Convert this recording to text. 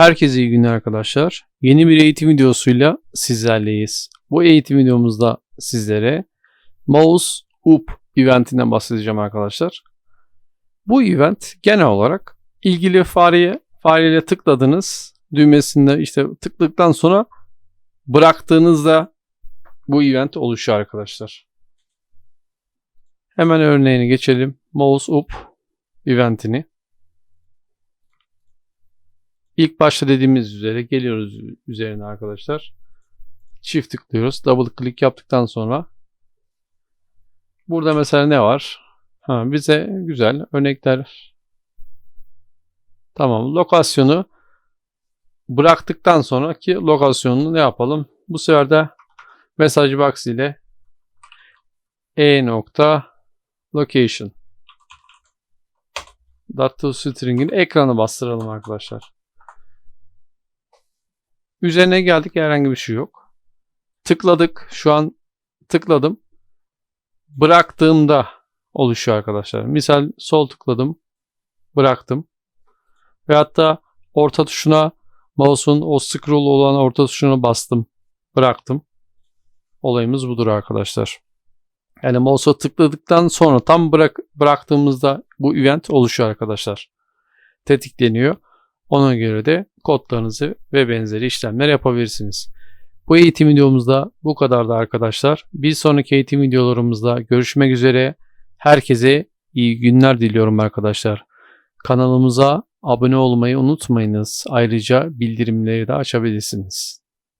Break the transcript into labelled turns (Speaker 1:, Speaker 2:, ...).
Speaker 1: Herkese iyi günler arkadaşlar. Yeni bir eğitim videosuyla sizlerleyiz. Bu eğitim videomuzda sizlere Mouse Up eventinden bahsedeceğim arkadaşlar. Bu event genel olarak ilgili fareye fareyle tıkladınız düğmesinde işte tıkladıktan sonra bıraktığınızda bu event oluşuyor arkadaşlar. Hemen örneğini geçelim. Mouse Up eventini. İlk başta dediğimiz üzere geliyoruz üzerine arkadaşlar. Çift tıklıyoruz. Double click yaptıktan sonra burada mesela ne var? Ha, bize güzel örnekler. Tamam. Lokasyonu bıraktıktan sonraki lokasyonunu ne yapalım? Bu sefer de mesaj box ile e nokta location data string'in ekranı bastıralım arkadaşlar. Üzerine geldik herhangi bir şey yok. Tıkladık. Şu an tıkladım. Bıraktığımda oluşuyor arkadaşlar. Misal sol tıkladım. Bıraktım. Ve hatta orta tuşuna mouse'un o scroll olan orta tuşuna bastım. Bıraktım. Olayımız budur arkadaşlar. Yani mouse'a tıkladıktan sonra tam bırak, bıraktığımızda bu event oluşuyor arkadaşlar. Tetikleniyor. Ona göre de kodlarınızı ve benzeri işlemler yapabilirsiniz. Bu eğitim videomuzda bu kadardı arkadaşlar. Bir sonraki eğitim videolarımızda görüşmek üzere. Herkese iyi günler diliyorum arkadaşlar. Kanalımıza abone olmayı unutmayınız. Ayrıca bildirimleri de açabilirsiniz.